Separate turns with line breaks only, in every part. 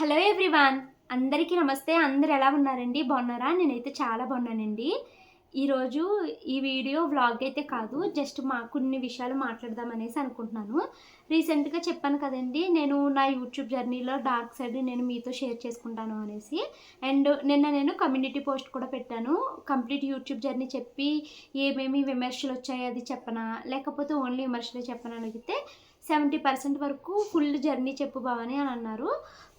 Hello everyone అందరికీ నమస్తే. అందరు ఎలా ఉన్నారండి? బాగున్నారా? నేనైతే చాలా బాగున్నానండి. ఈరోజు ఈ వీడియో వ్లాగ్ అయితే కాదు జస్ట్ మా కొన్ని విషయాలు మాట్లాడదాం అనేసి అనుకుంటున్నాను. రీసెంట్గా చెప్పాను కదండి నేను నా యూట్యూబ్ జర్నీలో డార్క్ సైడ్ నేను మీతో షేర్ చేసుకుంటాను అనేసి. అండ్ నిన్న నేను కమ్యూనిటీ పోస్ట్ కూడా పెట్టాను. కంప్లీట్ యూట్యూబ్ జర్నీ చెప్పి ఏమేమి విమర్శలు వచ్చాయి అది చెప్పనా లేకపోతే ఓన్లీ విమర్శలే చెప్పనా అడిగితే సెవెంటీ పర్సెంట్ వరకు ఫుల్ జర్నీ చెప్పు బావని అని అన్నారు.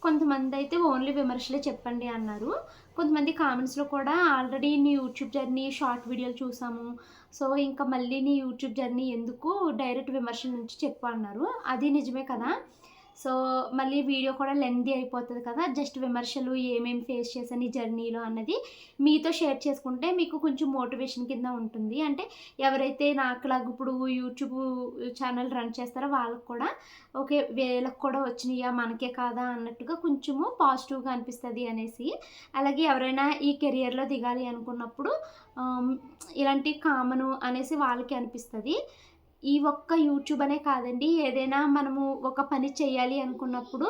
కొంతమంది అయితే ఓన్లీ విమర్శలే చెప్పండి అన్నారు. కొంతమంది కామెంట్స్లో కూడా ఆల్రెడీ నీ యూట్యూబ్ జర్నీ షార్ట్ వీడియోలు చూసాము. సో ఇంకా మళ్ళీ నీ యూట్యూబ్ జర్నీ ఎందుకు డైరెక్ట్ విమర్శల నుంచి చెప్పు అన్నారు. అది నిజమే కదా? సో మళ్ళీ వీడియో కూడా లెందీ అయిపోతుంది కదా జస్ట్ విమర్శలు ఏమేమి ఫేస్ చేశాను ఈ జర్నీలో అన్నది మీతో షేర్ చేసుకుంటే మీకు కొంచెం మోటివేషన్ కింద ఉంటుంది. అంటే ఎవరైతే నాకులాగా ఇప్పుడు యూట్యూబ్ ఛానల్ రన్ చేస్తారో వాళ్ళకి కూడా ఓకే వీళ్ళకి కూడా వచ్చినాయా మనకే కాదా అన్నట్టుగా కొంచెము పాజిటివ్గా అనిపిస్తుంది అనేసి. అలాగే ఎవరైనా ఈ కెరియర్లో దిగాలి అనుకున్నప్పుడు ఇలాంటి కామను అనేసి వాళ్ళకి అనిపిస్తుంది. ఈ ఒక్క యూట్యూబ్ అనే కాదండి ఏదైనా మనము ఒక పని చేయాలి అనుకున్నప్పుడు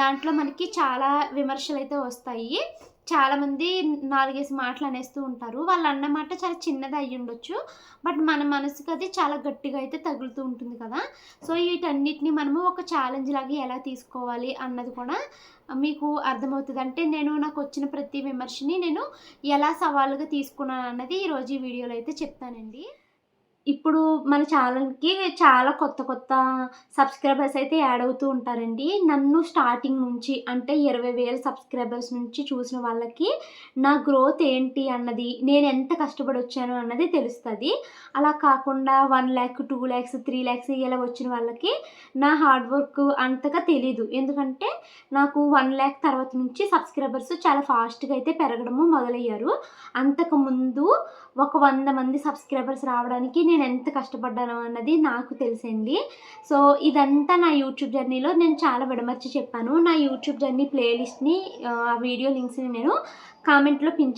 దాంట్లో మనకి చాలా విమర్శలు అయితే వస్తాయి. చాలామంది నాలుగేసి మాటలు అనేస్తూ ఉంటారు. వాళ్ళు అన్న మాట చాలా చిన్నది అయ్యి ఉండొచ్చు. బట్ మన మనసుకు అది చాలా గట్టిగా అయితే తగులుతూ ఉంటుంది కదా. సో వీటన్నిటిని మనము ఒక ఛాలెంజ్ లాగా ఎలా తీసుకోవాలి అన్నది కూడా మీకు అర్థమవుతుంది. అంటే నేను నాకు వచ్చిన ప్రతి విమర్శని నేను ఎలా సవాలుగా తీసుకున్నాను అన్నది ఈరోజు ఈ వీడియోలో అయితే చెప్తానండి. ఇప్పుడు మన ఛానల్కి చాలా కొత్త కొత్త సబ్స్క్రైబర్స్ అయితే యాడ్ అవుతూ ఉంటారండి. నన్ను స్టార్టింగ్ నుంచి అంటే ఇరవై వేల సబ్స్క్రైబర్స్ నుంచి చూసిన వాళ్ళకి నా గ్రోత్ ఏంటి అన్నది నేను ఎంత కష్టపడి వచ్చాను అన్నది తెలుస్తుంది. అలా కాకుండా one lakh two lakhs three lakhs ఇలా వచ్చిన వాళ్ళకి నా హార్డ్ వర్క్ అంతగా తెలీదు. ఎందుకంటే నాకు వన్ ల్యాక్ తర్వాత నుంచి సబ్స్క్రైబర్స్ చాలా ఫాస్ట్గా అయితే పెరగడము మొదలయ్యారు. అంతకు ముందు ఒక వంద మంది సబ్స్క్రైబర్స్ రావడానికి నేను ఎంత కష్టపడ్డాను అన్నది నాకు తెలిసింది సో ఇదంతా నా యూట్యూబ్ జర్నీలో నేను చాలా విడమర్చి చెప్పాను. నా యూట్యూబ్ జర్నీ ప్లేలిస్ట్ని ఆ వీడియో లింక్స్ని నేను కామెంట్లో పిన్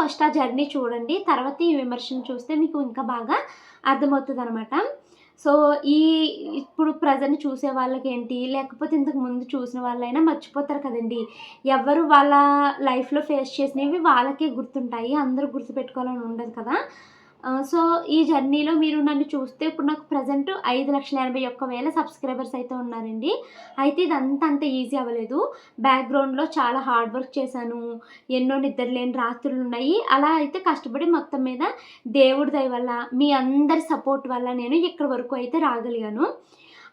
ఫస్ట్ ఆ జర్నీ చూడండి తర్వాత ఈ విమర్శను చూస్తే మీకు ఇంకా బాగా అర్థమవుతుంది అనమాట సో ఈ ఇప్పుడు ప్రజెంట్ చూసే వాళ్ళకి ఏంటి లేకపోతే ఇంతకు ముందు చూసిన వాళ్ళైనా మర్చిపోతారు కదండి. ఎవరు వాళ్ళ లైఫ్లో ఫేస్ చేసినవి వాళ్ళకే గుర్తుంటాయి. అందరూ గుర్తుపెట్టుకోవాలని ఉండదు కదా. సో ఈ జర్నీలో మీరు నన్ను చూస్తే ఇప్పుడు నాకు ప్రజెంట్ ఐదు లక్షల ఎనభై ఒక్క వేల సబ్స్క్రైబర్స్ అయితే ఉన్నారండి. అయితే ఇదంతా అంత ఈజీ అవ్వలేదు. బ్యాక్గ్రౌండ్లో చాలా హార్డ్ వర్క్ చేశాను. ఎన్నో నిద్రలేని రాత్రులు ఉన్నాయి. అలా అయితే కష్టపడి మొత్తం మీద దేవుడి దయ వల్ల మీ అందరి సపోర్ట్ వల్ల నేను ఇక్కడి వరకు అయితే రాగలిగాను.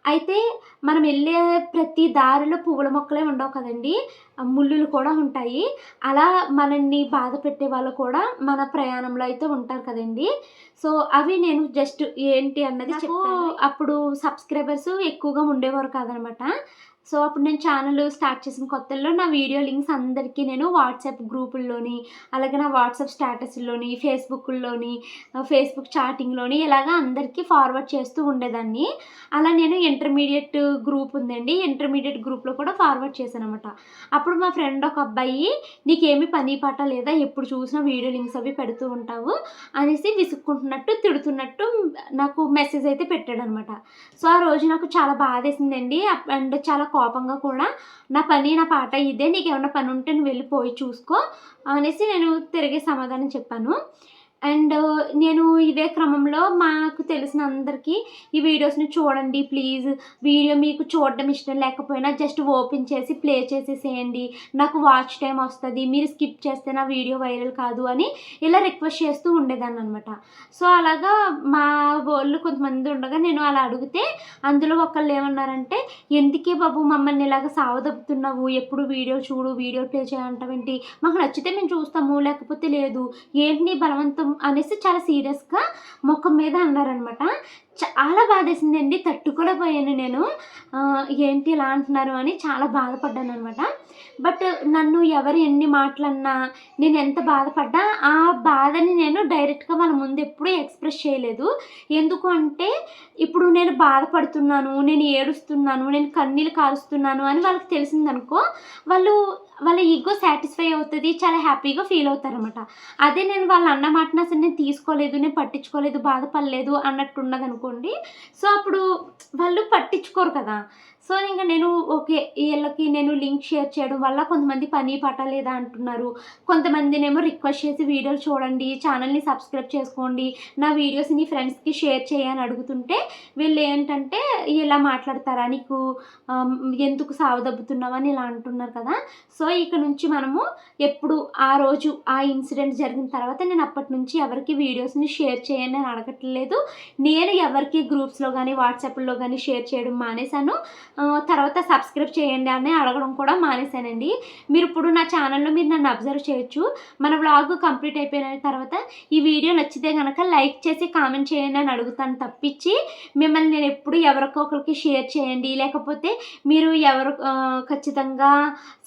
అయితే మనం వెళ్ళే ప్రతి దారిలో పువ్వుల మొక్కలే ఉండవు కదండి. ముళ్ళులు కూడా ఉంటాయి. అలా మనల్ని బాధ పెట్టే వాళ్ళు కూడా మన ప్రయాణంలో అయితే ఉంటారు కదండి. సో అవి నేను జస్ట్ ఏంటి అన్నది అప్పుడు సబ్స్క్రైబర్స్ ఎక్కువగా ఉండేవారు కాదనమాట. సో అప్పుడు నేను ఛానల్ స్టార్ట్ చేసిన కొత్తల్లో నా వీడియో లింక్స్ అందరికీ నేను వాట్సాప్ గ్రూపుల్లోని అలాగే నా వాట్సాప్ స్టేటస్లోని ఫేస్బుక్లోని ఫేస్బుక్ చాటింగ్లోని ఇలాగా అందరికీ ఫార్వర్డ్ చేస్తూ ఉండేదాన్ని. అలా నేను ఇంటర్మీడియట్ గ్రూప్ ఉందండి. ఇంటర్మీడియట్ గ్రూప్లో కూడా ఫార్వర్డ్ చేశాను అనమాట అప్పుడు మా ఫ్రెండ్ ఒక అబ్బాయి నీకేమి పని పాట లేదా? ఎప్పుడు చూసినా వీడియో లింక్స్ అవి పెడుతూ ఉంటావు అనేసి విసుక్కుంటున్నట్టు తిడుతున్నట్టు నాకు మెసేజ్ అయితే పెట్టాడు అనమాట సో ఆ రోజు నాకు చాలా బాధేసిందండి. అండ్ చాలా కోపంగా కూడా నా పని నా పాట ఇదే నీకు ఏమైనా పని ఉంటే నువ్వు వెళ్ళిపోయి చూసుకో అనేసి నేను తిరిగి సమాధానం చెప్పాను. అండ్ uh, నేను ఇదే క్రమంలో మాకు తెలిసిన అందరికీ ఈ వీడియోస్ని చూడండి ప్లీజ్. వీడియో మీకు చూడడం ఇష్టం లేకపోయినా జస్ట్ ఓపెన్ చేసి ప్లే చేసేసేయండి. నాకు వాచ్ టైం వస్తుంది మీరు స్కిప్ చేస్తే నా వీడియో వైరల్ కాదు అని ఇలా రిక్వెస్ట్ చేస్తూ ఉండేదాన్ని అనమాట సో అలాగా మా వాళ్ళు కొంతమంది ఉండగా నేను అలా అడిగితే అందులో ఒకళ్ళు ఏమన్నారంటే ఎందుకే బాబు మమ్మల్ని ఇలాగ సావదప్పుతున్నావు ఎప్పుడు వీడియో చూడు వీడియో ప్లే చేయంటావేంటి? మాకు నచ్చితే మేము చూస్తాము లేకపోతే లేదు. ఏంటి నీ బలవంతం అనేసి చాలా సీరియస్గా ముఖం మీద అన్నారనమాట చాలా బాధేసిందండి తట్టుకోలేకపోయాను నేను. ఏంటి ఇలా అంటున్నారు అని చాలా బాధపడ్డాను అనమాట బట్ నన్ను ఎవరు ఎన్ని మాటలన్నా నేను ఎంత బాధపడ్డా ఆ బాధని నేను డైరెక్ట్గా వాళ్ళ ముందు ఎప్పుడూ ఎక్స్ప్రెస్ చేయలేదు. ఎందుకు అంటే ఇప్పుడు నేను బాధపడుతున్నాను నేను ఏడుస్తున్నాను నేను కన్నీళ్ళు కారుస్తున్నాను అని వాళ్ళకి తెలిసిందనుకో వాళ్ళు వాళ్ళ ఈగో సాటిస్ఫై అవుతుంది చాలా హ్యాపీగా ఫీల్ అవుతారు అనమాట అదే నేను వాళ్ళ అన్న మాటను అసలు నేను తీసుకోలేదు నేను పట్టించుకోలేదు బాధపడలేదు అన్నట్టు ఉన్నది అనుకోండి సో అప్పుడు వాళ్ళు పట్టించుకోరు కదా. సో ఇంకా నేను ఓకే వీళ్ళకి నేను లింక్ షేర్ చేయడం వల్ల కొంతమంది పని పట్టలేదా అంటున్నారు. కొంతమందినేమో రిక్వెస్ట్ చేసి వీడియోలు చూడండి ఛానల్ని సబ్స్క్రైబ్ చేసుకోండి నా వీడియోస్ని ఫ్రెండ్స్కి షేర్ చేయని అడుగుతుంటే వీళ్ళు ఏంటంటే ఇలా మాట్లాడతారా నీకు? ఎందుకు సావదబ్బుతున్నావు? అని ఇలా అంటున్నారు కదా. సో ఇక నుంచి మనము ఎప్పుడు ఆ రోజు ఆ ఇన్సిడెంట్ జరిగిన తర్వాత నేను అప్పటి నుంచి ఎవరికి వీడియోస్ని షేర్ చేయని అడగట్లేదు. నేను ఎవరికి గ్రూప్స్లో కానీ వాట్సాప్లో కానీ షేర్ చేయడం మానేశాను. తర్వాత సబ్స్క్రైబ్ చేయండి అని అడగడం కూడా మానేశానండి. మీరు ఇప్పుడు నా ఛానల్లో మీరు నన్ను అబ్జర్వ్ చేయొచ్చు. మన వ్లాగ్ కంప్లీట్ అయిపోయిన తర్వాత ఈ వీడియో నచ్చితే కనుక లైక్ చేసి కామెంట్ చేయండి అని అడుగుతాను తప్పించి మిమ్మల్ని నేను ఎప్పుడు ఎవరికొకరికి షేర్ చేయండి. లేకపోతే మీరు ఎవరు ఖచ్చితంగా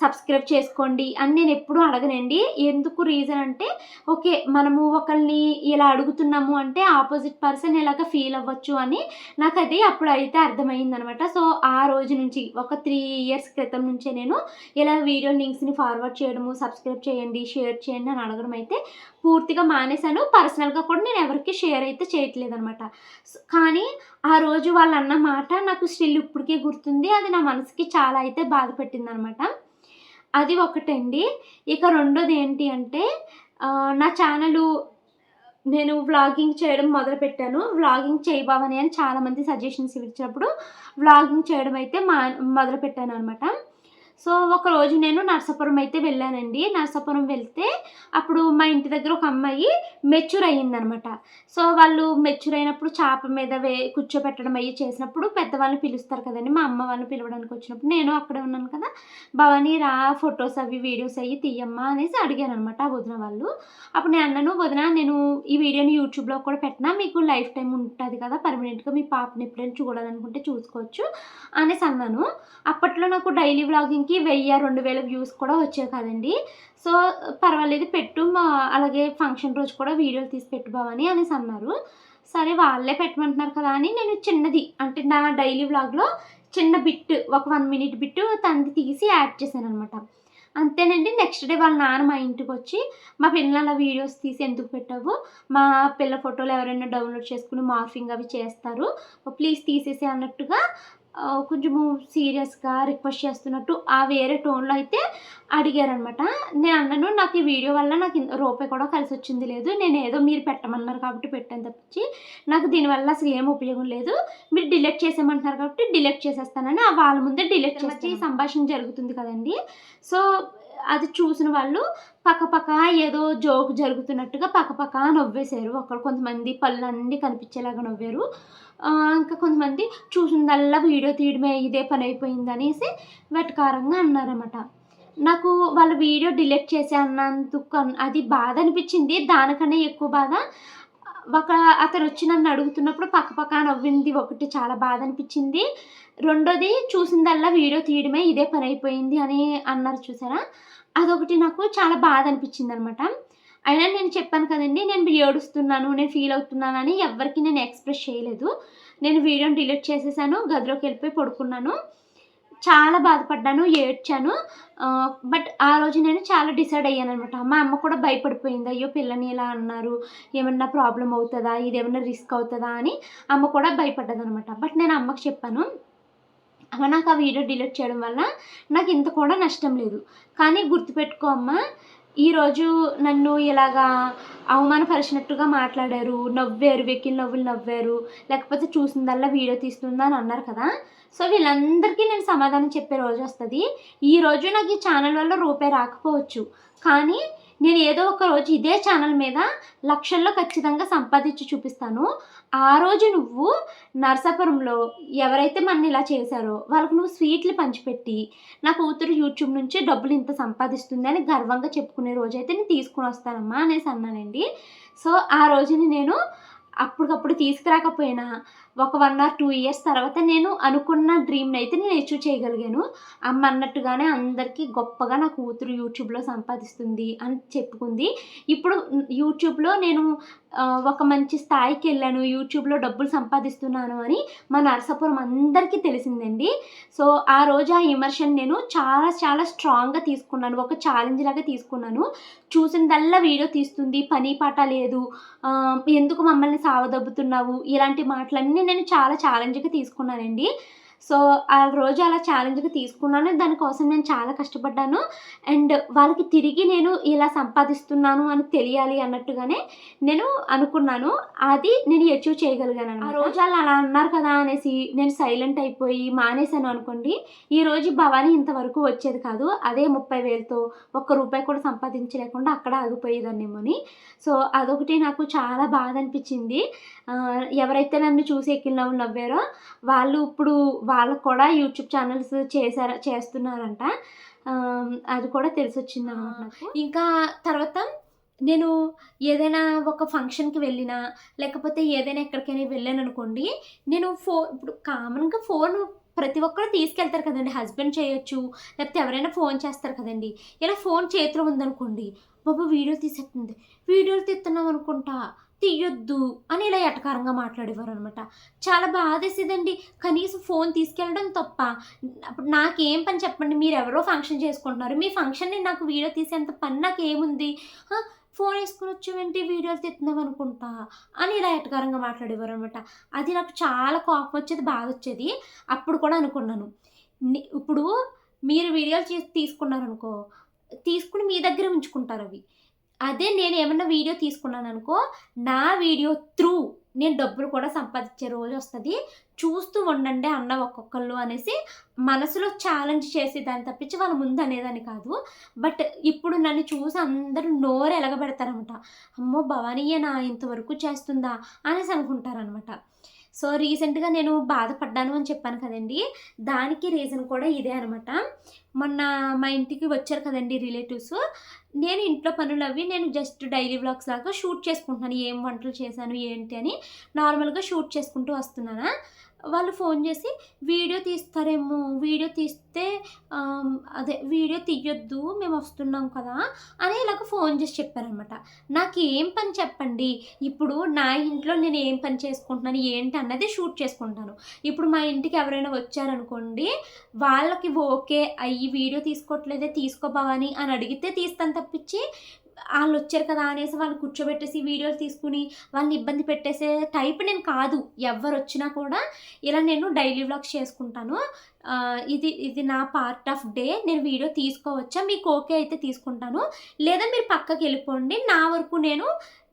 సబ్స్క్రైబ్ చేసుకోండి అని నేను ఎప్పుడూ అడగనండి. ఎందుకు రీజన్ అంటే ఓకే మనము ఒకరిని ఇలా అడుగుతున్నాము అంటే ఆపోజిట్ పర్సన్ ఇలాగ ఫీల్ అవ్వచ్చు అని నాకు అది అప్పుడు అయితే అర్థమైందనమాట. సో ఆ రోజు రోజు నుంచి ఒక త్రీ ఇయర్స్ క్రితం నుంచే నేను ఇలా వీడియో లింక్స్ని ఫార్వర్డ్ చేయడము సబ్స్క్రైబ్ చేయండి షేర్ చేయండి అని అడగడం అయితే పూర్తిగా మానేశాను. పర్సనల్గా కూడా నేను ఎవరికి షేర్ అయితే చేయట్లేదు అనమాట కానీ ఆ రోజు వాళ్ళు అన్న మాట నాకు స్టిల్ ఇప్పటికే గుర్తుంది. అది నా మనసుకి చాలా అయితే బాధ పెట్టింది అనమాట అది ఒకటండి. ఇక రెండోది ఏంటి అంటే నా ఛానలు నేను వ్లాగింగ్ చేయడం మొదలుపెట్టాను. వ్లాగింగ్ చేయబావని అని చాలామంది సజెషన్స్ ఇచ్చినప్పుడు వ్లాగింగ్ చేయడం అయితే మా మొదలుపెట్టాను అనమాట సో ఒకరోజు నేను నర్సాపురం అయితే వెళ్ళానండి. నర్సాపురం వెళ్తే అప్పుడు మా ఇంటి దగ్గర ఒక అమ్మాయి మెచ్యూర్ అయ్యిందనమాట సో వాళ్ళు మెచ్యూర్ అయినప్పుడు చేప మీద వే కూర్చోపెట్టడం అయ్యి చేసినప్పుడు పెద్దవాళ్ళని పిలుస్తారు కదండి. మా అమ్మ వాళ్ళని పిలవడానికి వచ్చినప్పుడు నేను అక్కడే ఉన్నాను కదా. భవానీ రా ఫొటోస్ అవి వీడియోస్ అవి తీయమ్మా అనేసి అడిగాను అనమాట ఆ వదిన వాళ్ళు. అప్పుడు నేను అన్నాను వదిన నేను ఈ వీడియోని యూట్యూబ్లో కూడా పెట్టినా? మీకు లైఫ్ టైం ఉంటుంది కదా. పర్మనెంట్గా మీ పాపని ఎప్పుడైనా చూడాలనుకుంటే చూసుకోవచ్చు. అనేసి అన్నాను. అప్పట్లో నాకు డైలీ వ్లాగింగ్కి వెయ్యి రెండు వేల వ్యూస్ కూడా వచ్చాయి కదండి. సో పర్వాలేదు పెట్టు మా అలాగే ఫంక్షన్ రోజు కూడా వీడియోలు తీసి పెట్టు బావని అనేసి అన్నారు. సరే వాళ్ళే పెట్టమంటున్నారు కదా అని నేను చిన్నది అంటే నా డైలీ వ్లాగ్లో చిన్న బిట్ ఒక వన్ మినిట్ బిట్ తనది తీసి యాడ్ చేశాను అనమాట అంతేనండి నెక్స్ట్ డే వాళ్ళ నాన్న మా ఇంటికి వచ్చి మా పిల్లల వీడియోస్ తీసి ఎందుకు పెట్టావు? మా పిల్ల ఫోటోలు ఎవరైనా డౌన్లోడ్ చేసుకుని మార్ఫింగ్ అవి చేస్తారు. ప్లీజ్ తీసేసి అన్నట్టుగా కొంచెము సీరియస్గా రిక్వెస్ట్ చేస్తున్నట్టు ఆ వేరే టోన్లో అయితే అడిగారనమాట నేను అన్నాను నాకు ఈ వీడియో వల్ల నాకు ఇంత రూపాయి కూడా కలిసి వచ్చింది లేదు. నేను ఏదో మీరు పెట్టమన్నారు కాబట్టి పెట్టాను తప్పించి నాకు దీనివల్ల అసలు ఏం ఉపయోగం లేదు. మీరు డిలీట్ చేసేయమంటున్నారు కాబట్టి డిలీట్ చేసేస్తానని ఆ వాళ్ళ ముందే డిలీట్ చేస్తే ఈ సంభాషణ జరుగుతుంది కదండి. సో అది చూసిన వాళ్ళు పక్కపక్క ఏదో జోక్ జరుగుతున్నట్టుగా పక్కపక్క నవ్వేశారు. అక్కడ కొంతమంది పళ్ళన్నీ కనిపించేలాగా నవ్వారు. ఇంకా కొంతమంది చూసిందల్లా వీడియో తీయడమే ఇదే పని అయిపోయింది అనేసి వెటకారంగా అన్నారన్నమాట. నాకు వాళ్ళ వీడియో డిలీట్ చేసే అన్నందుకు అది బాధ అనిపించింది. దానికన్నా ఎక్కువ బాధ ఒక అతను వచ్చి నన్ను అడుగుతున్నప్పుడు పక్క పక్క నవ్వింది. ఒకటి చాలా బాధ అనిపించింది. రెండోది చూసిందల్లా వీడియో తీయడమే ఇదే పని అయిపోయింది అని అన్నారు చూసారా? అదొకటి నాకు చాలా బాధ అనిపించింది అనమాట అయినా నేను చెప్పాను కదండి నేను ఏడుస్తున్నాను నేను ఫీల్ అవుతున్నాను అని ఎవరికి నేను ఎక్స్ప్రెస్ చేయలేదు. నేను వీడియోని డిలీట్ చేసేసాను గదిలోకి వెళ్ళిపోయి పడుకున్నాను. చాలా బాధపడ్డాను ఏడ్చాను. బట్ ఆ రోజు నేను చాలా డిసైడ్ అయ్యాను అనమాట మా అమ్మ కూడా భయపడిపోయింది. అయ్యో పిల్లని ఇలా అన్నారు. ఏమన్నా ప్రాబ్లం అవుతుందా? ఇది ఏమన్నా రిస్క్ అవుతుందా? అని అమ్మ కూడా భయపడ్డదనమాట. బట్ నేను అమ్మకి చెప్పాను నాకు ఆ వీడియో డిలీట్ చేయడం వల్ల నాకు ఇంత కూడా నష్టం లేదు. కానీ గుర్తుపెట్టుకో అమ్మ ఈరోజు నన్ను ఇలాగా అవమానపరిచినట్టుగా మాట్లాడారు. నవ్వారు వెకిల్ నవ్వులు నవ్వారు. లేకపోతే చూసిందల్లా వీడియో తీస్తుందా అని అన్నారు కదా. సో వీళ్ళందరికీ నేను సమాధానం చెప్పే రోజు వస్తుంది. ఈ రోజు నాకు ఈ ఛానల్ వల్ల రూపాయి రాకపోవచ్చు. కానీ నేను ఏదో ఒక రోజు ఇదే ఛానల్ మీద లక్షల్లో ఖచ్చితంగా సంపాదించి చూపిస్తాను. ఆ రోజు నువ్వు నర్సాపురంలో ఎవరైతే మన ఇలా చేశారో వాళ్ళకు నువ్వు స్వీట్లు పంచిపెట్టి నా కూతురు యూట్యూబ్ నుంచి డబ్బులు ఇంత సంపాదిస్తుంది అని గర్వంగా చెప్పుకునే రోజు అయితే నేను తీసుకుని వస్తానమ్మా అనేసి అన్నానండి. సో ఆ రోజుని నేను అప్పటికప్పుడు తీసుకురాకపోయినా ఒక వన్ ఆర్ టూ ఇయర్స్ తర్వాత నేను అనుకున్న డ్రీమ్ని అయితే నేను అచీవ్ చేయగలిగాను. అమ్మ అన్నట్టుగానే అందరికీ గొప్పగా నా కూతురు యూట్యూబ్లో సంపాదిస్తుంది అని చెప్పుకుంది. ఇప్పుడు యూట్యూబ్లో నేను ఒక మంచి స్థాయికి వెళ్ళాను. యూట్యూబ్లో డబ్బులు సంపాదిస్తున్నాను అని మా నరసాపురం అందరికీ తెలిసిందండి. సో ఆ రోజు ఆ ఇమర్షన్ నేను చాలా చాలా స్ట్రాంగ్గా తీసుకున్నాను. ఒక ఛాలెంజ్ లాగా తీసుకున్నాను. చూసినదల్లా వీడియో తీస్తుంది. పని పాట లేదు. ఎందుకు మమ్మల్ని సావదబ్బుతున్నావు? ఇలాంటి మాటలన్నీ నేను చాలా ఛాలెంజ్గా తీసుకున్నానండి. సో ఆ రోజు అలా ఛాలెంజ్గా తీసుకున్నాను. దానికోసం నేను చాలా కష్టపడ్డాను. అండ్ వాళ్ళకి తిరిగి నేను ఇలా సంపాదిస్తున్నాను అని తెలియాలి అన్నట్టుగానే నేను అనుకున్నాను. అది నేను అచీవ్ చేయగలిగాను ఆ రోజు వాళ్ళు అలా అన్నారు కదా అనేసి నేను సైలెంట్ అయిపోయి మానేశాను అనుకోండి. ఈ రోజు భవానీ ఇంతవరకు వచ్చేది కాదు. అదే ముప్పై వేలతో ఒక్క రూపాయి కూడా సంపాదించలేకుండా అక్కడ ఆగిపోయేదాన్నేమోని. సో అదొకటి నాకు చాలా బాధ అనిపించింది. ఎవరైతే నన్ను చూసి ఎక్కిన నవ్వారో వాళ్ళు ఇప్పుడు వాళ్ళకు కూడా యూట్యూబ్ ఛానల్స్ చేశార చేస్తున్నారంట. అది కూడా తెలిసి వచ్చింది అన్నమాట. నాకు. ఇంకా తర్వాత నేను ఏదైనా ఒక ఫంక్షన్కి వెళ్ళినా లేకపోతే ఏదైనా ఎక్కడికైనా వెళ్ళాను అనుకోండి నేను ఫో ఇప్పుడు కామన్గా ఫోన్ ప్రతి ఒక్కరు తీసుకెళ్తారు కదండి. హస్బెండ్ చేయొచ్చు లేకపోతే ఎవరైనా ఫోన్ చేస్తారు కదండి. ఇలా ఫోన్ చేతిలో ఉందనుకోండి బాబు వీడియో తీసేస్తుంది వీడియోలు తీస్తున్నాం అనుకుంటా తీయొద్దు అని ఇలా ఎటకారంగా మాట్లాడేవారు అనమాట చాలా బాధేసేదండి. కనీసం ఫోన్ తీసుకెళ్ళడం తప్ప. అప్పుడు నాకేం పని చెప్పండి మీరు ఎవరో ఫంక్షన్ చేసుకుంటున్నారు. మీ ఫంక్షన్ని నాకు వీడియో తీసేంత పని నాకు ఏముంది ఫోన్ వేసుకుని వచ్చేవేంటి వీడియోలు తిట్టినాం అనుకుంటా? అని ఇలా ఎటకారంగా మాట్లాడేవారు అనమాట అది నాకు చాలా కోపం వచ్చేది బాధ వచ్చేది అప్పుడు కూడా అనుకున్నాను. ఇప్పుడు మీరు వీడియోలు తీసుకున్నారనుకో తీసుకుని మీ దగ్గర ఉంచుకుంటారు అవి అదే నేను ఏమన్నా వీడియో తీసుకున్నాను అనుకో నా వీడియో త్రూ నేను డబ్బులు కూడా సంపాదించే రోజు వస్తుంది. చూస్తూ ఉండండి అన్న ఒక్కొక్కళ్ళు అనేసి మనసులో ఛాలెంజ్ చేసి దాన్ని తప్పించి వాళ్ళ ముందు అనేదాన్ని కాదు. బట్ ఇప్పుడు నన్ను చూసి అందరూ నోరు ఎలగబెడతారనమాట అమ్మో భవానీయ నా ఇంతవరకు చేస్తుందా అనేసి అనుకుంటారనమాట సో రీసెంట్గా నేను బాధపడ్డాను అని చెప్పాను కదండి. దానికి రీజన్ కూడా ఇదే అనమాట. మొన్న మా ఇంటికి వచ్చారు కదండి రిలేటివ్స్. నేను ఇంట్లో పనులు అవి నేను జస్ట్ డైలీ వ్లాగ్స్ లాగా షూట్ చేసుకుంటున్నాను. ఏం వంటలు చేశాను ఏంటి అని నార్మల్గా షూట్ చేసుకుంటూ వస్తున్నానా. వాళ్ళు ఫోన్ చేసి వీడియో తీస్తారేమో వీడియో తీస్తే అదే వీడియో తీయొద్దు మేము వస్తున్నాం కదా అని ఇలాగ ఫోన్ చేసి చెప్పారనమాట. నాకు ఏం పని చెప్పండి? ఇప్పుడు నా ఇంట్లో నేను ఏం పని చేసుకుంటున్నాను ఏంటి అన్నది షూట్ చేసుకుంటాను. ఇప్పుడు మా ఇంటికి ఎవరైనా వచ్చారనుకోండి వాళ్ళకి ఓకే అయ్యి వీడియో తీసుకోవట్లేదే తీసుకోబావని అని అడిగితే తీస్తాను తప్పించి వాళ్ళు వచ్చారు కదా అనేసి వాళ్ళు కూర్చోబెట్టేసి వీడియోలు తీసుకుని వాళ్ళని ఇబ్బంది పెట్టేసే టైప్ నేను కాదు. ఎవరు వచ్చినా కూడా ఇలా నేను డైలీ వ్లాగ్స్ చేసుకుంటాను. ఇది ఇది నా పార్ట్ ఆఫ్ డే నేను వీడియో తీసుకోవచ్చా? మీకు ఓకే అయితే తీసుకుంటాను. లేదా మీరు పక్కకి వెళ్ళిపోండి. నా వరకు నేను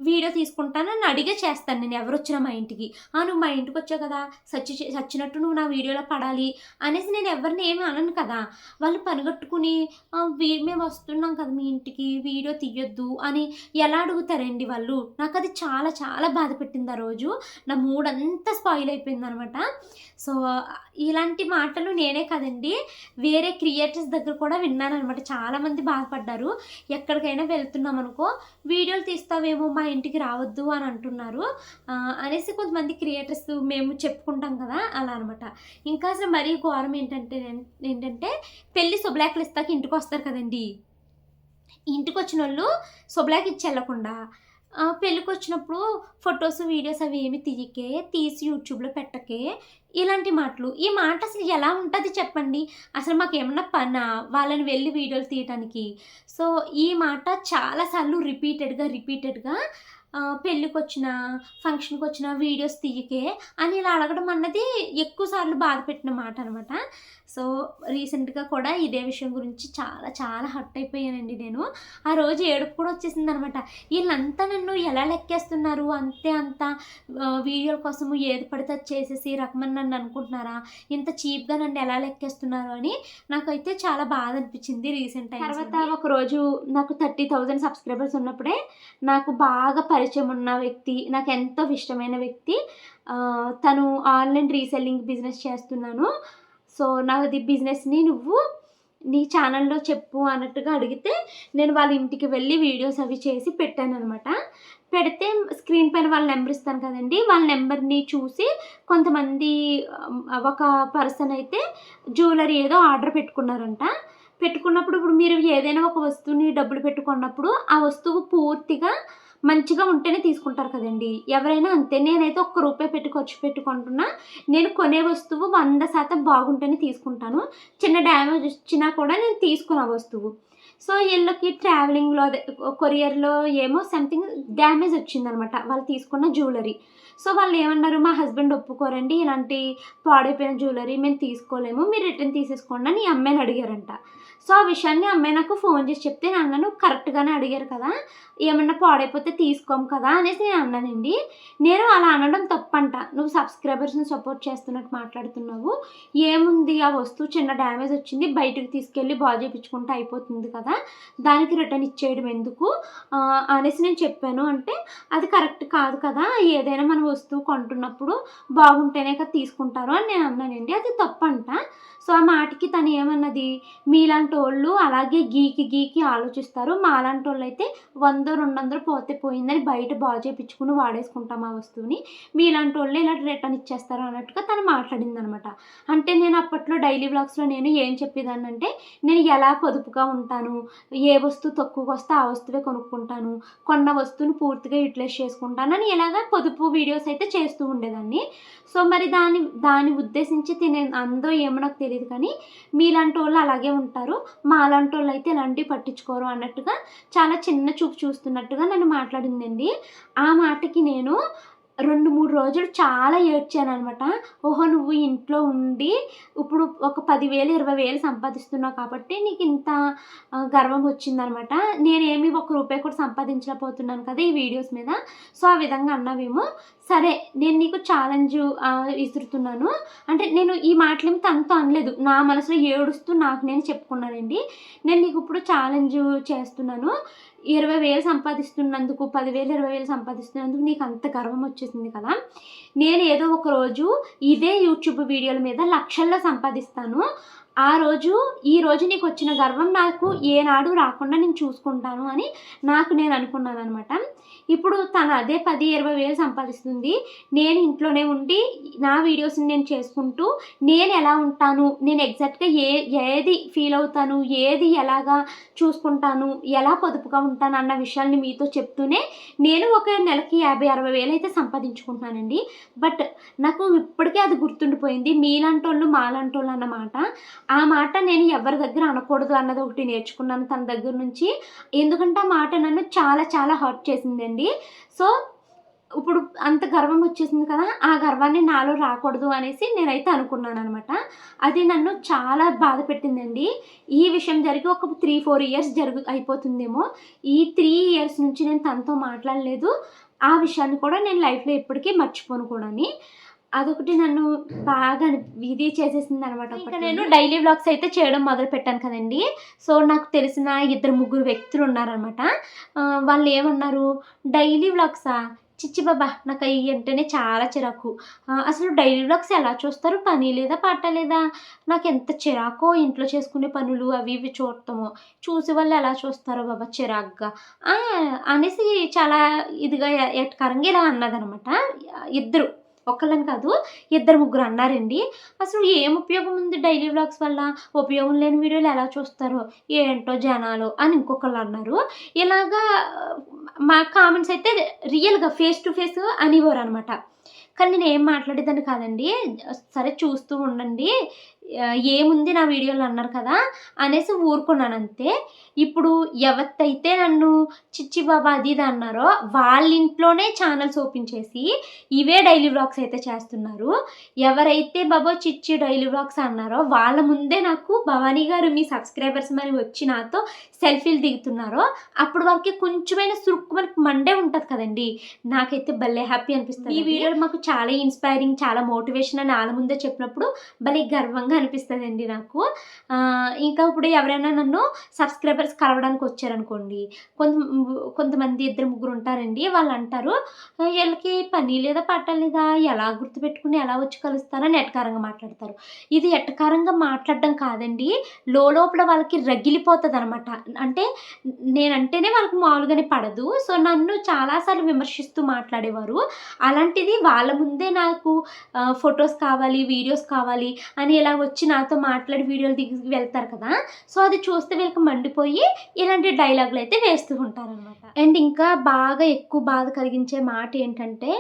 వీడియో తీసుకుంటాను అని అడిగే చేస్తాను. నేను ఎవరు వచ్చినా మా ఇంటికి. ఆ నువ్వు మా ఇంటికి వచ్చావు కదా. సచ్చి సచ్చినట్టు నువ్వు నా వీడియోలో పడాలి అనేసి నేను ఎవరిని ఏమీ అనను కదా. వాళ్ళు పనిగట్టుకుని మేము వస్తున్నాం కదా మీ ఇంటికి. వీడియో తీయొద్దు అని ఎలా అడుగుతారండి వాళ్ళు? నాకు అది చాలా చాలా బాధ పెట్టింది ఆ రోజు. నా మూడ్ అంతా స్పాయిల్ అయిపోయింది అనమాట సో ఇలాంటి మాటలు నేనే కదండి. వేరే క్రియేటర్స్ దగ్గర కూడా విన్నాను అనమాట చాలామంది బాధపడ్డారు. ఎక్కడికైనా వెళ్తున్నాం అనుకో వీడియోలు తీస్తావేమో మా ఇంటికి రావద్దు అని అంటున్నారు. అనేసి కొంతమంది క్రియేటర్స్ మేము చెప్పుకుంటాం కదా అలా అనమాట ఇంకా అసలు మరీ ఘోరం ఏంటంటే ఏంటంటే పెళ్ళి శుభ్లాక్లు ఇస్తాక ఇంటికి వస్తారు కదండి. ఇంటికి వచ్చిన వాళ్ళు శుభ్లాక్ ఇచ్చి వెళ్ళకుండా పెళ్ళికి వచ్చినప్పుడు ఫొటోస్ వీడియోస్ అవి ఏమి తీయకే తీసి యూట్యూబ్లో పెట్టకే ఇలాంటి మాటలు. ఈ మాట అసలు ఎలా ఉంటుంది చెప్పండి? అసలు మాకేమన్నా పనా? వాళ్ళని వెళ్ళి వీడియోలు తీయటానికి. సో ఈ మాట చాలాసార్లు రిపీటెడ్గా రిపీటెడ్గా పెళ్ళికి వచ్చిన ఫంక్షన్కి వచ్చిన వీడియోస్ తీయకే అని ఇలా అడగడం అన్నది ఎక్కువ సార్లు బాధ పెట్టిన మాట అనమాట సో రీసెంట్గా కూడా ఇదే విషయం గురించి చాలా చాలా హర్ట్ అయిపోయానండి నేను. ఆ రోజు ఏడుపు కూడా వచ్చేసింది అనమాట వీళ్ళంతా నన్ను ఎలా లెక్కేస్తున్నారు? అంతే అంత వీడియోల కోసము ఏది పడితే అది చేసేసి రకమని నన్ను అనుకుంటున్నారా? ఇంత చీప్గా నన్ను ఎలా లెక్కేస్తున్నారు? అని నాకైతే చాలా బాధ అనిపించింది రీసెంట్ తర్వాత ఒక రోజు నాకు థర్టీ థౌజండ్ సబ్స్క్రైబర్స్ ఉన్నప్పుడే నాకు బాగా పరిచయం ఉన్న వ్యక్తి నాకు ఎంతో ఇష్టమైన వ్యక్తి తను ఆన్లైన్ రీసెల్లింగ్ బిజినెస్ చేస్తున్నాను. సో నాది బిజినెస్ని నువ్వు నీ ఛానల్లో చెప్పు అన్నట్టుగా అడిగితే నేను వాళ్ళ ఇంటికి వెళ్ళి వీడియోస్ అవి చేసి పెట్టాను అనమాట పెడితే స్క్రీన్ పైన వాళ్ళ నెంబర్ ఇస్తాను కదండి. వాళ్ళ నెంబర్ని చూసి కొంతమంది ఒక పర్సన్ అయితే జ్యువెలరీ ఏదో ఆర్డర్ పెట్టుకున్నారంట. పెట్టుకున్నప్పుడు ఇప్పుడు మీరు ఏదైనా ఒక వస్తువుని డబ్బులు పెట్టుకున్నప్పుడు ఆ వస్తువు పూర్తిగా మంచిగా ఉంటేనే తీసుకుంటారు కదండి. ఎవరైనా అంతే నేనైతే ఒక్క రూపాయి పెట్టి ఖర్చు పెట్టుకుంటున్నా. నేను కొనే వస్తువు వంద శాతం బాగుంటేనే తీసుకుంటాను. చిన్న డ్యామేజ్ వచ్చినా కూడా నేను తీసుకున్న వస్తువు. సో వీళ్ళకి ట్రావెలింగ్లో అదే కొరియర్లో ఏమో సంథింగ్ డ్యామేజ్ వచ్చిందనమాట. వాళ్ళు తీసుకున్న జ్యువెలరీ సో వాళ్ళు ఏమన్నారు మా హస్బెండ్ ఒప్పుకోరండి ఇలాంటి పాడైపోయిన జ్యువెలరీ మేము తీసుకోలేము మీరు రిటర్న్ తీసేసుకోండి అని అమ్మాయిని అడిగారంట. సో ఆ విషయాన్ని అమ్మాయి నాకు ఫోన్ చేసి చెప్తే నేను అన్నాను కరెక్ట్గానే అడిగారు కదా ఏమన్నా పాడైపోతే తీసుకోం కదా అనేసి నేను అన్నానండి. నేను అలా అనడం తప్పంట. నువ్వు సబ్స్క్రైబర్స్ని సపోర్ట్ చేస్తున్నట్టు మాట్లాడుతున్నావు ఏముంది ఆ వస్తువు చిన్న డ్యామేజ్ వచ్చింది బయటకు తీసుకెళ్ళి బాగు చేయించుకుంటే అయిపోతుంది కదా దానికి రిటర్న్ ఇచ్చేయడం ఎందుకు? అనేసి నేను చెప్పాను. అంటే అది కరెక్ట్ కాదు కదా? ఏదైనా మన వస్తువు కొంటున్నప్పుడు బాగుంటేనే కదా తీసుకుంటారు అని నేను అన్నానండి. అది తప్పంట. సో ఆ మాటకి తను ఏమన్నది? మీలాంటి వాళ్ళు అలాగే గీకి గీకి ఆలోచిస్తారు. మాలాంటి వాళ్ళు అయితే వంద రెండు వందలు పోతే పోయిందని బయట బాగు చేయించుకుని వాడేసుకుంటాం ఆ వస్తువుని. మీలాంటి వాళ్ళు ఇలా రిటర్న్ ఇచ్చేస్తారు అన్నట్టుగా తను మాట్లాడింది అనమాట అంటే నేను అప్పట్లో డైలీ బ్లాగ్స్లో నేను ఏం చెప్పేదాన్ని అంటే నేను ఎలా పొదుపుగా ఉంటాను? ఏ వస్తువు తక్కువగా వస్తే ఆ వస్తువే కొనుక్కుంటాను? కొన్న వస్తువుని పూర్తిగా యూటిలైజ్ చేసుకుంటాను అని ఇలాగా పొదుపు వీడియోస్ అయితే చేస్తూ ఉండేదాన్ని. సో మరి దాని దాన్ని ఉద్దేశించి తినే అందో ఏమో నాకు తెలియదు. కానీ మీలాంటి వాళ్ళు అలాగే ఉంటారు. మాలాంటి వాళ్ళు అయితే ఇలాంటివి పట్టించుకోరు అన్నట్టుగా చాలా చిన్న చూపు చూస్తున్నట్టుగా నన్ను మాట్లాడిందండి. ఆ మాటకి నేను రెండు మూడు రోజులు చాలా ఏడ్చాను అనమాట ఓహో నువ్వు ఇంట్లో ఉండి ఇప్పుడు ఒక పదివేలు ఇరవై వేలు సంపాదిస్తున్నావు కాబట్టి నీకు ఇంత గర్వం వచ్చిందనమాట నేనేమి ఒక రూపాయి కూడా సంపాదించలేకపోతున్నాను కదా ఈ వీడియోస్ మీద. సో ఆ విధంగా అన్నావేమో సరే నేను నీకు ఛాలెంజ్ విసురుతున్నాను. అంటే నేను ఈ మాటలేమి తనతో అనలేదు. నా మనసులో ఏడుస్తూ నాకు నేను చెప్పుకున్నానండి. నేను నీకు ఇప్పుడు ఛాలెంజ్ చేస్తున్నాను. ఇరవై వేలు సంపాదిస్తున్నందుకు పదివేలు ఇరవై వేలు సంపాదిస్తున్నందుకు నీకు అంత గర్వం వచ్చేసింది కదా. నేను ఏదో ఒక రోజు ఇదే యూట్యూబ్ వీడియోల మీద లక్షల్లో సంపాదిస్తాను. ఆ రోజు ఈ రోజు నీకు వచ్చిన గర్వం నాకు ఏనాడు రాకుండా నేను చూసుకుంటాను అని నాకు నేను అనుకున్నాను అనమాట ఇప్పుడు తను అదే పది ఇరవై వేలు సంపాదిస్తుంది. నేను ఇంట్లోనే ఉండి నా వీడియోస్ని నేను చేసుకుంటూ నేను ఎలా ఉంటాను? నేను ఎగ్జాక్ట్గా ఏ ఏది ఫీల్ అవుతాను? ఏది ఎలాగా చూసుకుంటాను? ఎలా పొదుపుగా ఉంటాను? అన్న విషయాన్ని మీతో చెప్తూనే నేను ఒక నెలకి యాభై అరవై వేలు అయితే సంపాదించుకుంటున్నానండి. బట్ నాకు ఇప్పటికే అది గుర్తుండిపోయింది. మీలాంటి వాళ్ళు మాలాంటి వాళ్ళు అన్నమాట. ఆ మాట నేను ఎవరి దగ్గర అనకూడదు అన్నది ఒకటి నేర్చుకున్నాను తన దగ్గర నుంచి. ఎందుకంటే ఆ మాట నన్ను చాలా చాలా హర్ట్ చేసిందండి. సో ఇప్పుడు అంత గర్వం వచ్చేసింది కదా ఆ గర్వాన్ని నాలో రాకూడదు అనేసి నేనైతే అనుకున్నాను అనమాట అది నన్ను చాలా బాధ పెట్టిందండి. ఈ విషయం జరిగి ఒక త్రీ ఫోర్ ఇయర్స్ జరుగు అయిపోతుందేమో. ఈ త్రీ ఇయర్స్ నుంచి నేను తనతో మాట్లాడలేదు. ఆ విషయాన్ని కూడా నేను లైఫ్లో ఎప్పటికీ మర్చిపోను కూడాని. అదొకటి నన్ను బాగా ఇది చేసేసింది అనమాట ఇంకా నేను డైలీ వ్లాగ్స్ అయితే చేయడం మొదలు పెట్టాను కదండి. సో నాకు తెలిసిన ఇద్దరు ముగ్గురు వ్యక్తులు ఉన్నారనమాట. వాళ్ళు ఏమన్నారు? డైలీ వ్లాగ్సా? చిచ్చి బాబా నాకు అవి అంటేనే చాలా చిరాకు. అసలు డైలీ వ్లాగ్స్ ఎలా చూస్తారు? పని లేదా పాట లేదా? నాకు ఎంత చిరాకో ఇంట్లో చేసుకునే పనులు అవి ఇవి చూడటము. చూసి వాళ్ళు ఎలా చూస్తారో బాబా చిరాగ్గా. అనేసి చాలా ఇదిగా ఎటకారంగా ఇలా అన్నదనమాట. ఇద్దరు. ఒక్కళ్ళని కాదు ఇద్దరు ముగ్గురు అన్నారండి. అసలు ఏం ఉపయోగం ఉంది డైలీ వ్లాగ్స్ వల్ల? ఉపయోగం లేని వీడియోలు ఎలా చూస్తారు? ఏంటో జనాలు అని ఇంకొకళ్ళు అన్నారు. ఇలాగా మా కామెంట్స్ అయితే రియల్గా ఫేస్ టు ఫేస్ అనేవారు అనమాట కానీ నేను ఏం మాట్లాడేదాన్ని కాదండి. సరే చూస్తూ ఉండండి. ఏముంది నా వీడియోలో అన్నారు కదా అనేసి ఊరుకున్నాను అంతే ఇప్పుడు ఎవరైతే నన్ను చిచ్చి బాబా అది ఇది అన్నారో వాళ్ళ ఇంట్లోనే ఛానల్స్ ఓపెన్ చేసి ఇవే డైలీ వ్లాగ్స్ అయితే చేస్తున్నారు. ఎవరైతే బాబో చిచ్చి డైలీ వ్లాగ్స్ అన్నారో వాళ్ళ ముందే నాకు భవానీ గారు మీ సబ్స్క్రైబర్స్ మరి వచ్చి నాతో సెల్ఫీలు దిగుతున్నారో అప్పుడు వాళ్ళకి కొంచెమైన సురుక్కు మనకి మండే ఉంటుంది కదండి. నాకైతే భలే హ్యాపీ అనిపిస్తుంది. ఈ వీడియోలు మాకు చాలా ఇన్స్పైరింగ్ చాలా మోటివేషన్ అని వాళ్ళ ముందే చెప్పినప్పుడు భలే గర్వంగా అనిపిస్తుంది అండి నాకు. ఇంకా ఇప్పుడు ఎవరైనా నన్ను సబ్స్క్రైబర్స్ కలవడానికి వచ్చారనుకోండి కొంత కొంతమంది ఇద్దరు ముగ్గురు ఉంటారండి వాళ్ళు అంటారు వీళ్ళకి పని లేదా పట్ట లేదా ఎలా గుర్తుపెట్టుకుని ఎలా వచ్చి కలుస్తారని ఎటకారంగా మాట్లాడతారు. ఇది ఎటకారంగా మాట్లాడడం కాదండి లోపల వాళ్ళకి రగిలిపోతుంది అనమాట అంటే నేనంటేనే వాళ్ళకి మామూలుగానే పడదు. సో నన్ను చాలాసార్లు విమర్శిస్తూ మాట్లాడేవారు. అలాంటిది వాళ్ళ ముందే నాకు ఫొటోస్ కావాలి వీడియోస్ కావాలి అని ఇలా వచ్చి నాతో మాట్లాడి వీడియోలు దిగి వెళ్తారు కదా సో అది చూస్తే వీళ్ళకి మండిపోయి ఇలాంటి డైలాగులు అయితే వేస్తూ ఉంటారనమాట అండ్ ఇంకా బాగా ఎక్కువ బాధ కలిగించే మాట ఏంటంటే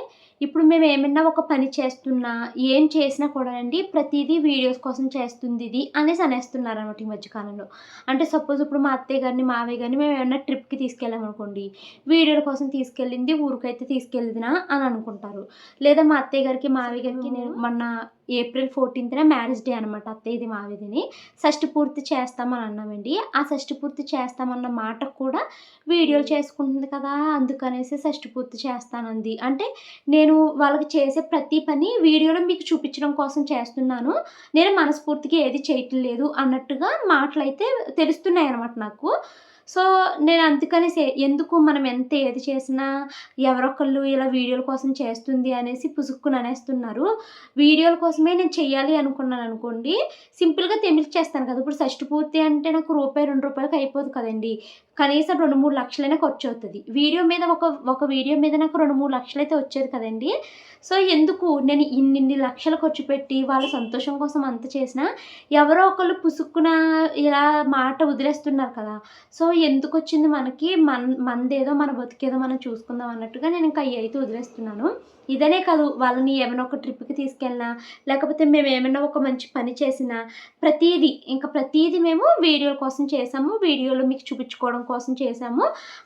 ఇప్పుడు మేము ఏమైనా ఒక పని చేస్తున్నా ఏం చేసినా కూడా అండి ప్రతిదీ వీడియోస్ కోసం చేస్తుంది ఇది అనేసి అనేస్తున్నారు అనమాట ఈ మధ్యకాలంలో అంటే సపోజ్ ఇప్పుడు మా అత్తయ్య గారిని మావయ్య గారిని మేము ఏమైనా ట్రిప్కి తీసుకెళ్ళామనుకోండి వీడియోల కోసం తీసుకెళ్ళింది ఊరికైతే తీసుకెళ్ళిదినా అని అనుకుంటారు. లేదా మా అత్తయ్య గారికి మావయ్య గారికి నేను మొన్న ఏప్రిల్ ఫోర్టీన్త్న మ్యారేజ్ డే అనమాట అత్తయ్యది మావిదిని. షష్టి పూర్తి చేస్తామని అన్నామండి. ఆ షష్టి పూర్తి చేస్తామన్న మాట కూడా వీడియోలు చేసుకుంటుంది కదా అందుకనేసి షష్టి పూర్తి చేస్తానంది. అంటే నేను వాళ్ళకి చేసే ప్రతి పని వీడియోలో మీకు చూపించడం కోసం చేస్తున్నాను. నేను మనస్ఫూర్తిగా ఏది చేయటం లేదు అన్నట్టుగా మాటలు అయితే తెలుస్తున్నాయి అనమాట నాకు. సో నేను అందుకనేసి ఎందుకు మనం ఎంత ఏది చేసినా ఎవరొకళ్ళు ఇలా వీడియోల కోసం చేస్తుంది అనేసి పుసుక్కుని అనేస్తున్నారు. వీడియోల కోసమే నేను చెయ్యాలి అనుకున్నాను అనుకోండి సింపుల్గా చేస్తాను కదా. ఇప్పుడు షష్టి పూర్తి అంటే నాకు రూపాయి రెండు రూపాయలకి అయిపోదు కదండి. కనీసం రెండు మూడు లక్షలైనా ఖర్చు అవుతుంది వీడియో మీద ఒక ఒక వీడియో మీద నాకు రెండు మూడు లక్షలు అయితే వచ్చేది కదండి. సో ఎందుకు నేను ఇన్నిన్ని లక్షలు ఖర్చు పెట్టి వాళ్ళ సంతోషం కోసం అంత చేసినా ఎవరో ఒకళ్ళు పుసుక్కున ఇలా మాట వదిలేస్తున్నారు కదా. సో ఎందుకు వచ్చింది మనకి? మన మనదేదో మన బతికేదో మనం చూసుకుందాం అన్నట్టుగా నేను ఇంకా అవి అయితే వదిలేస్తున్నాను. ఇదనే కాదు వాళ్ళని ఏమైనా ఒక ట్రిప్కి తీసుకెళ్ళినా లేకపోతే మేము ఏమైనా ఒక మంచి పని చేసినా ప్రతీది ఇంకా ప్రతీది మేము వీడియో కోసం చేసాము. వీడియోలో మీకు చూపించుకోవడం కోసం చేసాము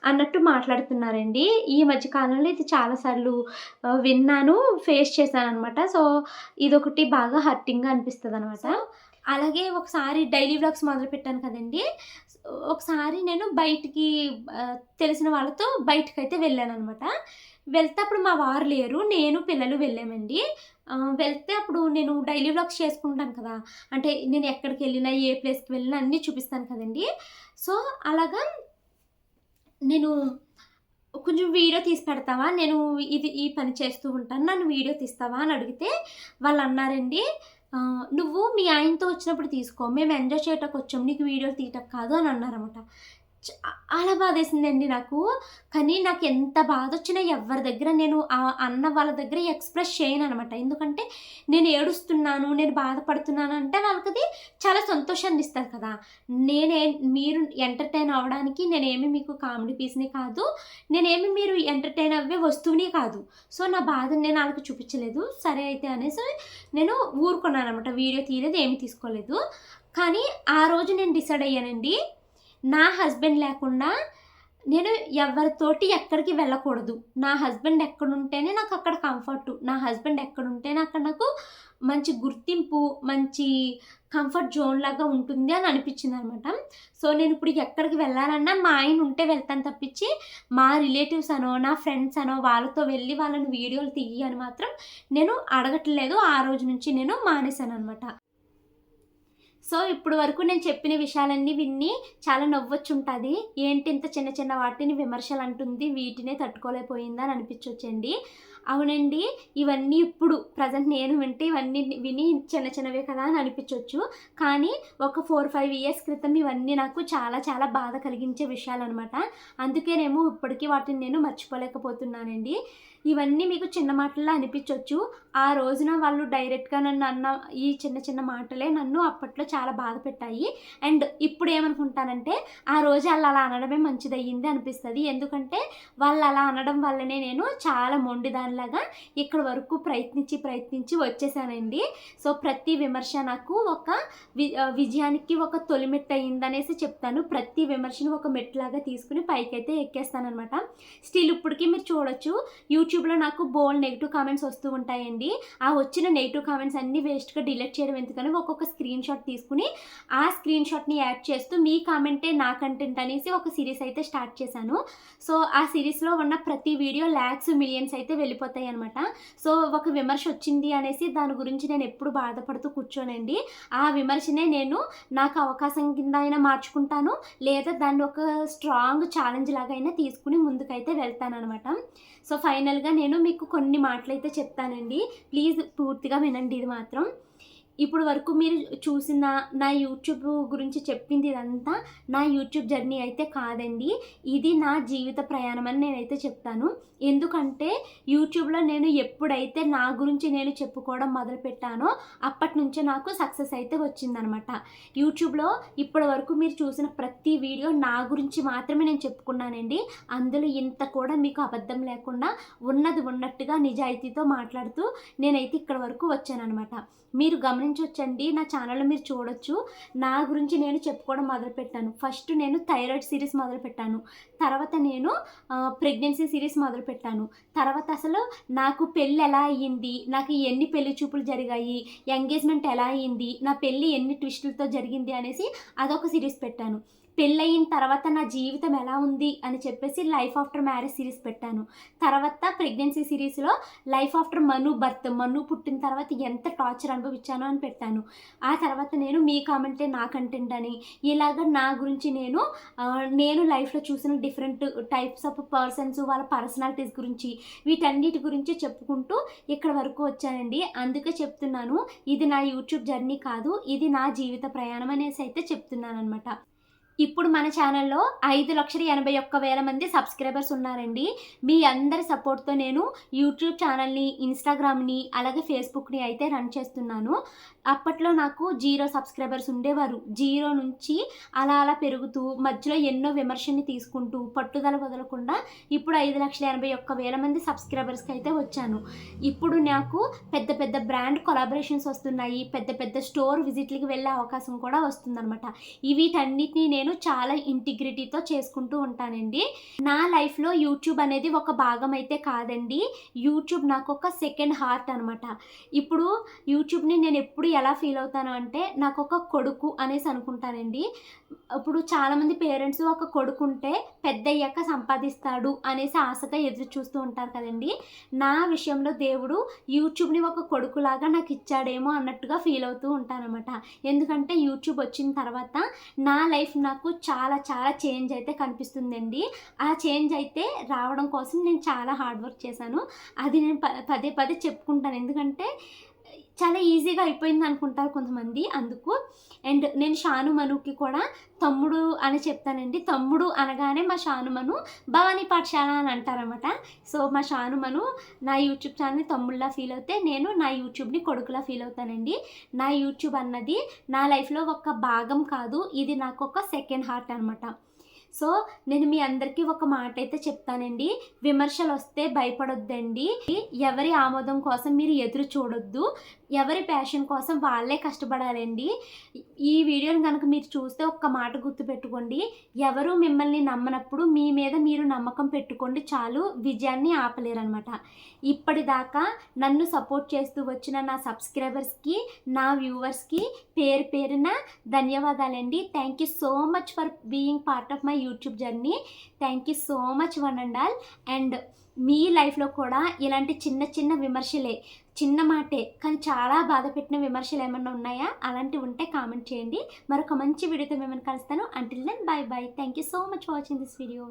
అన్నట్టు మాట్లాడుతున్నారండి. ఈ మధ్య కాలంలో ఇది చాలాసార్లు విన్నాను ఫేస్ చేశాను అనమాట సో ఇదొకటి బాగా హర్టింగ్గా అనిపిస్తుంది అనమాట అలాగే ఒకసారి డైలీ వ్లాగ్స్ మొదలు పెట్టాను కదండి. ఒకసారి నేను బయటికి తెలిసిన వాళ్ళతో బయటకు అయితే వెళ్ళాను అనమాట వెళ్తే అప్పుడు మా వారు లేరు నేను పిల్లలు వెళ్ళామండి. వెళ్తే అప్పుడు నేను డైలీ వ్లాగ్స్ చేసుకుంటాను కదా. అంటే నేను ఎక్కడికి వెళ్ళినా ఏ ప్లేస్కి వెళ్ళినా అన్నీ చూపిస్తాను కదండి. సో అలాగా నేను కొంచెం వీడియో తీసి పెడతావా? నేను ఇది ఈ పని చేస్తూ ఉంటాను. నన్ను వీడియో తీస్తావా అని అడిగితే వాళ్ళు అన్నారండి నువ్వు మీ ఆయనతో వచ్చినప్పుడు తీసుకో. మేము ఎంజాయ్ చేయటకు వచ్చాం. నీకు వీడియోలు తీయటం కాదు అని అన్నారన్నమాట. చాలా బాధేసిందండి నాకు. కానీ నాకు ఎంత బాధ వచ్చినా ఎవరి దగ్గర నేను ఆ అన్న వాళ్ళ దగ్గర ఎక్స్ప్రెస్ చేయను అనమాట ఎందుకంటే నేను ఏడుస్తున్నాను నేను బాధపడుతున్నాను అంటే వాళ్ళకి అది చాలా సంతోషాన్ని ఇస్తారు కదా. నేనే మీరు ఎంటర్టైన్ అవ్వడానికి నేనేమి మీకు కామెడీ పీస్ని కాదు నేనేమి మీరు ఎంటర్టైన్ అవ్వే వస్తువుని కాదు. సో నా బాధను నేను వాళ్ళకి చూపించలేదు. సరే అయితే అనేసి నేను ఊరుకున్నాను అనమాట వీడియో తీయలేదు ఏమి తీసుకోలేదు. కానీ ఆ రోజు నేను డిసైడ్ అయ్యానండి. నా హస్బెండ్ లేకుండా నేను ఎవరితోటి ఎక్కడికి వెళ్ళకూడదు. నా హస్బెండ్ ఎక్కడుంటేనే నాకు అక్కడ కంఫర్ట్. నా హస్బెండ్ ఎక్కడుంటేనే అక్కడ నాకు మంచి గుర్తింపు మంచి కంఫర్ట్ జోన్ లాగా ఉంటుంది అని అనిపించింది అనమాట సో నేను ఇప్పుడు ఎక్కడికి వెళ్ళాలన్నా మా ఆయన ఉంటే వెళ్తాను తప్పించి మా రిలేటివ్స్ అనో నా ఫ్రెండ్స్ అనో వాళ్ళతో వెళ్ళి వాళ్ళని వీడియోలు తీయి అని మాత్రం నేను అడగట్లేదు. ఆ రోజు నుంచి నేను మానేశాను అనమాట సో ఇప్పుడు వరకు నేను చెప్పిన విషయాలన్నీ విన్ని చాలా నవ్వొచ్చు ఉంటుంది ఏంటి ఇంత చిన్న చిన్న వాటిని విమర్శలు అంటుంది వీటినే తట్టుకోలేకపోయిందా అని అనిపించవచ్చండి అవునండి ఇవన్నీ ఇప్పుడు ప్రజెంట్ నేను వింటే ఇవన్నీ విని చిన్న చిన్నవే కదా అని అనిపించవచ్చు కానీ ఒక ఫోర్ ఫైవ్ ఇయర్స్ క్రితం ఇవన్నీ నాకు చాలా చాలా బాధ కలిగించే విషయాలు అనమాట అందుకేనేమో ఇప్పటికీ వాటిని నేను మర్చిపోలేకపోతున్నానండి. ఇవన్నీ మీకు చిన్న మాటల్లో అనిపించవచ్చు ఆ రోజున వాళ్ళు డైరెక్ట్గా నన్ను అన్న ఈ చిన్న చిన్న మాటలే నన్ను అప్పట్లో చాలా బాధ పెట్టాయి. అండ్ ఇప్పుడు ఏమనుకుంటానంటే ఆ రోజు వాళ్ళు అలా అనడమే మంచిదయ్యింది అనిపిస్తుంది. ఎందుకంటే వాళ్ళు అలా అనడం వల్లనే నేను చాలా మొండిదానిలాగా ఇక్కడ వరకు ప్రయత్నించి ప్రయత్నించి వచ్చేసానండి. సో ప్రతి విమర్శ నాకు ఒక విజయానికి ఒక తొలిమెట్టు అయ్యిందనేసి చెప్తాను. ప్రతి విమర్శను ఒక మెట్లాగా తీసుకుని పైకైతే ఎక్కేస్తానమాట స్టిల్ ఇప్పటికీ మీరు చూడొచ్చు. యూట్యూబ్ యూట్యూబ్లో నాకు బోల్డ్ నెగిటివ్ కామెంట్స్ వస్తూ ఉంటాయండి. ఆ వచ్చిన నెగిటివ్ కామెంట్స్ అన్నీ వేస్ట్గా డిలీట్ చేయడం ఎందుకని ఒక్కొక్క స్క్రీన్ షాట్ తీసుకుని ఆ స్క్రీన్ షాట్ని యాడ్ చేస్తూ మీ కామెంటే నా కంటెంట్ అనేసి ఒక సిరీస్ అయితే స్టార్ట్ చేశాను. సో ఆ సిరీస్లో ఉన్న ప్రతి వీడియో ల్యాక్స్ మిలియన్స్ అయితే వెళ్ళిపోతాయి అనమాట సో ఒక విమర్శ వచ్చింది అనేసి దాని గురించి నేను ఎప్పుడు బాధపడుతూ కూర్చోనండి. ఆ విమర్శనే నేను నాకు అవకాశం కింద అయినా మార్చుకుంటాను. లేదా దాన్ని ఒక స్ట్రాంగ్ ఛాలెంజ్ లాగా అయినా తీసుకుని ముందుకైతే వెళ్తాను అనమాట సో ఫైనల్గా నేను మీకు కొన్ని మాటలు అయితే చెప్తానండి. ప్లీజ్ పూర్తిగా వినండి ఇది మాత్రం. ఇప్పుడు వరకు మీరు చూసిన నా యూట్యూబ్ గురించి చెప్పింది ఇదంతా నా యూట్యూబ్ జర్నీ అయితే కాదండి. ఇది నా జీవిత ప్రయాణం అని నేనైతే చెప్తాను. ఎందుకంటే యూట్యూబ్లో నేను ఎప్పుడైతే నా గురించి నేను చెప్పుకోవడం మొదలుపెట్టానో అప్పటి నుంచే నాకు సక్సెస్ అయితే వచ్చిందనమాట. యూట్యూబ్లో ఇప్పటి వరకు మీరు చూసిన ప్రతి వీడియో నా గురించి మాత్రమే నేను చెప్పుకున్నానండి. అందులో ఇంత కూడా మీకు అబద్ధం లేకుండా ఉన్నది ఉన్నట్టుగా నిజాయితీతో మాట్లాడుతూ నేనైతే ఇక్కడ వరకు వచ్చానమాట మీరు గమనించవచ్చండి నా ఛానల్లో మీరు చూడొచ్చు. నా గురించి నేను చెప్పుకోవడం మొదలుపెట్టాను. ఫస్ట్ నేను థైరాయిడ్ సిరీస్ మొదలుపెట్టాను. తర్వాత నేను ప్రెగ్నెన్సీ సిరీస్ మొదలుపెట్టాను. తర్వాత అసలు నాకు పెళ్ళి ఎలా అయ్యింది? నాకు ఎన్ని పెళ్ళి చూపులు జరిగాయి? ఎంగేజ్మెంట్ ఎలా అయ్యింది? నా పెళ్ళి ఎన్ని ట్విస్టులతో జరిగింది అనేసి అదొక సిరీస్ పెట్టాను. పెళ్ళయిన తర్వాత నా జీవితం ఎలా ఉంది అని చెప్పేసి లైఫ్ ఆఫ్టర్ మ్యారేజ్ సిరీస్ పెట్టాను. తర్వాత ప్రెగ్నెన్సీ సిరీస్లో life after Manu birth Manu పుట్టిన తర్వాత ఎంత టార్చర్ అనుభవించానో అని పెట్టాను. ఆ తర్వాత నేను మీ కామెంటే నా కంటెంట్ అని ఇలాగ నా గురించి నేను నేను లైఫ్లో చూసిన డిఫరెంట్ టైప్స్ ఆఫ్ పర్సన్స్ వాళ్ళ పర్సనాలిటీస్ గురించి వీటన్నిటి గురించి చెప్పుకుంటూ ఇక్కడ వరకు వచ్చానండి. అందుకే చెప్తున్నాను ఇది నా యూట్యూబ్ జర్నీ కాదు ఇది నా జీవిత ప్రయాణం అనేసి అయితే చెప్తున్నాను అనమాట ఇప్పుడు మన ఛానల్లో ఐదు లక్షల ఎనభై ఒక్క వేల మంది సబ్స్క్రైబర్స్ ఉన్నారండి. మీ అందరి సపోర్ట్తో నేను యూట్యూబ్ ఛానల్ని ఇన్స్టాగ్రామ్ని అలాగే ఫేస్బుక్ని అయితే రన్ చేస్తున్నాను. అప్పట్లో నాకు జీరో సబ్స్క్రైబర్స్ ఉండేవారు. జీరో నుంచి అలా అలా పెరుగుతూ మధ్యలో ఎన్నో విమర్శని తీసుకుంటూ పట్టుదల వదలకుండా ఇప్పుడు ఐదు లక్షల ఎనభై ఒక్క వేల మంది సబ్స్క్రైబర్స్కి అయితే వచ్చాను. ఇప్పుడు నాకు పెద్ద పెద్ద బ్రాండ్ కొలాబరేషన్స్ వస్తున్నాయి. పెద్ద పెద్ద స్టోర్ విజిట్లకి వెళ్ళే అవకాశం కూడా వస్తుందన్నమాట. వీటన్నిటిని నేను చాలా ఇంటిగ్రిటీతో చేసుకుంటూ ఉంటానండి. నా లైఫ్లో యూట్యూబ్ అనేది ఒక భాగం అయితే కాదండి. యూట్యూబ్ నాకు ఒక సెకండ్ హార్ట్ అనమాట ఇప్పుడు యూట్యూబ్ని నేను ఎప్పుడు ఎలా ఫీల్ అవుతాను అంటే నాకు ఒక కొడుకు అనేసి అనుకుంటానండి. ఇప్పుడు చాలామంది పేరెంట్స్ ఒక కొడుకు ఉంటే పెద్ద అయ్యాక సంపాదిస్తాడు అనేసి ఆశగా ఎదురు చూస్తూ ఉంటారు కదండి. నా విషయంలో దేవుడు యూట్యూబ్ని ఒక కొడుకులాగా నాకు ఇచ్చాడేమో అన్నట్టుగా ఫీల్ అవుతూ ఉంటానమాట ఎందుకంటే యూట్యూబ్ వచ్చిన తర్వాత నా లైఫ్ నాకు చాలా చాలా చేంజ్ అయితే కనిపిస్తుందండి. ఆ చేంజ్ అయితే రావడం కోసం నేను చాలా హార్డ్ వర్క్ చేశాను. అది నేను ప- పదే పదే చెప్పుకుంటాను. ఎందుకంటే చాలా ఈజీగా అయిపోయింది అనుకుంటారు కొంతమంది అందుకు. అండ్ నేను షాను మనుకి కూడా తమ్ముడు అని చెప్తానండి. తమ్ముడు అనగానే మా షాను మను భవానీ పాఠశాల అని అంటారన్నమాట. సో మా షాను మను నా యూట్యూబ్ ఛానల్ని తమ్ముళ్ళ ఫీల్ అవుతే నేను నా యూట్యూబ్ని కొడుకులా ఫీల్ అవుతానండి. నా యూట్యూబ్ అన్నది నా లైఫ్లో ఒక భాగం కాదు. ఇది నాకు ఒక సెకండ్ హార్ట్ అనమాట సో నేను మీ అందరికీ ఒక మాట అయితే చెప్తానండి. విమర్శలు వస్తే భయపడొద్దండి. ఎవరి ఆమోదం కోసం మీరు ఎదురు చూడొద్దు. ఎవరి ప్యాషన్ కోసం వాళ్ళే కష్టపడాలండి. ఈ వీడియోని కనుక మీరు చూస్తే ఒక్క మాట గుర్తుపెట్టుకోండి. ఎవరు మిమ్మల్ని నమ్మనప్పుడు మీ మీద మీరు నమ్మకం పెట్టుకోండి చాలు విజయాన్ని ఆపలేరనమాట ఇప్పటిదాకా నన్ను సపోర్ట్ చేస్తూ వచ్చిన నా సబ్స్క్రైబర్స్కి నా వ్యూవర్స్కి పేరు పేరున ధన్యవాదాలండి. Thank you so much for being part of my YouTube journey thank you so much one and all and మీ లైఫ్లో కూడా ఇలాంటి చిన్న చిన్న విమర్శలే చిన్న మాటే కానీ చాలా బాధ పెట్టిన విమర్శలు ఏమైనా ఉన్నాయా? అలాంటివి ఉంటే కామెంట్ చేయండి. మరొక మంచి వీడియోతో మిమ్మల్ని కలుస్తాను. Until then bye bye thank you so much watching this video